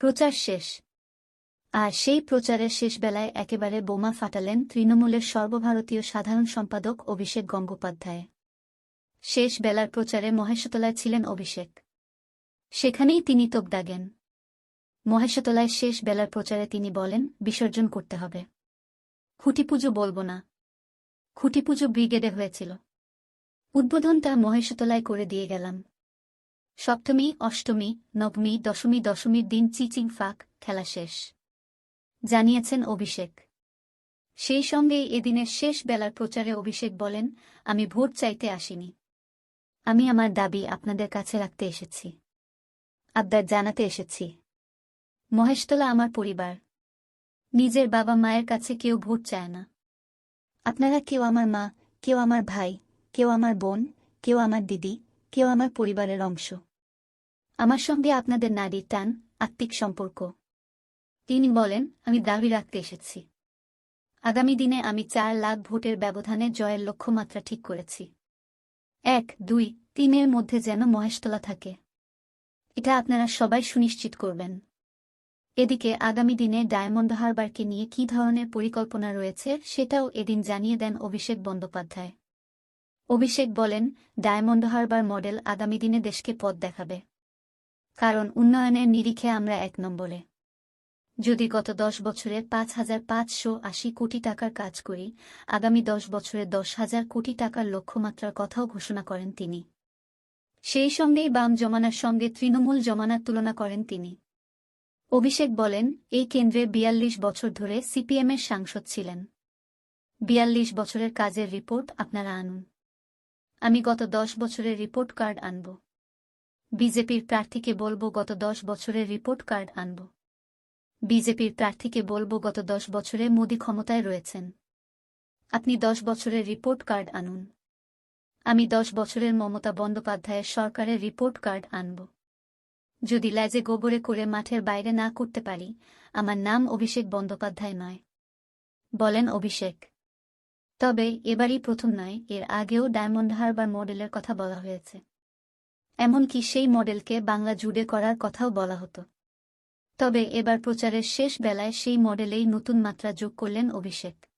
প্রচার শেষ। আর সেই প্রচারের শেষ বেলায় একেবারে বোমা ফাটালেন তৃণমূলের সর্বভারতীয় সাধারণ সম্পাদক অভিষেক গঙ্গোপাধ্যায়। শেষ বেলার প্রচারে মহেশতলায় ছিলেন অভিষেক। সেখানেই তিনি তোপ দাগেন। মহেশতলায় শেষ বেলার প্রচারে তিনি বলেন, বিসর্জন করতে হবে। খুঁটি পুজো বলব না। খুঁটি পুজো ব্রিগেডে হয়েছিল। উদ্বোধনটা মহেশতলায় করে দিয়ে গেলাম। সপ্তমী, অষ্টমী, নবমী, দশমী, দশমীর দিন চিচিং ফাঁক, খেলা শেষ। জানিয়েছেন অভিষেক। সেই সঙ্গেই এদিনের শেষ বেলার প্রচারে অভিষেক বলেন, আমি ভোট চাইতে আসিনি। আমি আমার দাবি আপনাদের কাছে রাখতে এসেছি। আবদার জানাতে এসেছি। মহেশতলা আমার পরিবার। নিজের বাবা মায়ের কাছে কেউ ভোট চায় না। আপনারা কেউ আমার মা, কেউ আমার ভাই, কেউ আমার বোন, কেউ আমার দিদি, কেউ আমার পরিবারের অংশ। আমার সঙ্গে আপনাদের নারীর টান, আত্মিক সম্পর্ক। তিনি বলেন, আমি দাবি রাখতে এসেছি। আগামী দিনে আমি চার লাখ ভোটের ব্যবধানে জয়ের লক্ষ্যমাত্রা ঠিক করেছি। এক, দুই, তিনের মধ্যে যেন মহেশতলা থাকে। এটা আপনারা সবাই সুনিশ্চিত করবেন। এদিকে আগামী দিনে ডায়মন্ড হারবারকে নিয়ে কী ধরনের পরিকল্পনা রয়েছে সেটাও এদিন জানিয়ে দেন অভিষেক বন্দ্যোপাধ্যায়। অভিষেক বলেন, ডায়মন্ড হারবার মডেল আগামী দিনে দেশকে পথ দেখাবে। কারণ উন্নয়নের নিরিখে আমরা এক নম্বরে। যদি গত দশ বছরে পাঁচ হাজার পাঁচশো আশি কোটি টাকার কাজ করি, আগামী দশ বছরে দশ হাজার কোটি টাকার লক্ষ্যমাত্রার কথাও ঘোষণা করেন তিনি। সেই সঙ্গেই বাম জমানার সঙ্গে তৃণমূল জমানার তুলনা করেন তিনি। অভিষেক বলেন, এই কেন্দ্রে বিয়াল্লিশ বছর ধরে সিপিএমের সাংসদ ছিলেন। বিয়াল্লিশ বছরের কাজের রিপোর্ট আপনারা আনুন। আমি গত দশ বছরের রিপোর্ট কার্ড আনব। বিজেপির প্রার্থীকে বলব গত দশ বছরের রিপোর্ট কার্ড আনব। বিজেপির প্রার্থীকে বলব গত দশ বছরে মোদি ক্ষমতায় রয়েছেন। আপনি দশ বছরের রিপোর্ট কার্ড আনুন। আমি দশ বছরের মমতা বন্দ্যোপাধ্যায়ের সরকারের রিপোর্ট কার্ড আনব। যদি ল্যাজে গোবরে করে মাঠের বাইরে না করতে পারি, আমার নাম অভিষেক বন্দ্যোপাধ্যায় নয়। বলেন অভিষেক। তবে এবারই প্রথম নয়, এর আগেও ডায়মন্ড হারবার মডেলের কথা বলা হয়েছে। এমনকি সেই মডেলকে বাংলা জুড়ে করার কথাও বলা হতো। তবে এবার প্রচারের শেষ বেলায় সেই মডেলেই নতুন মাত্রা যোগ করলেন অভিষেক।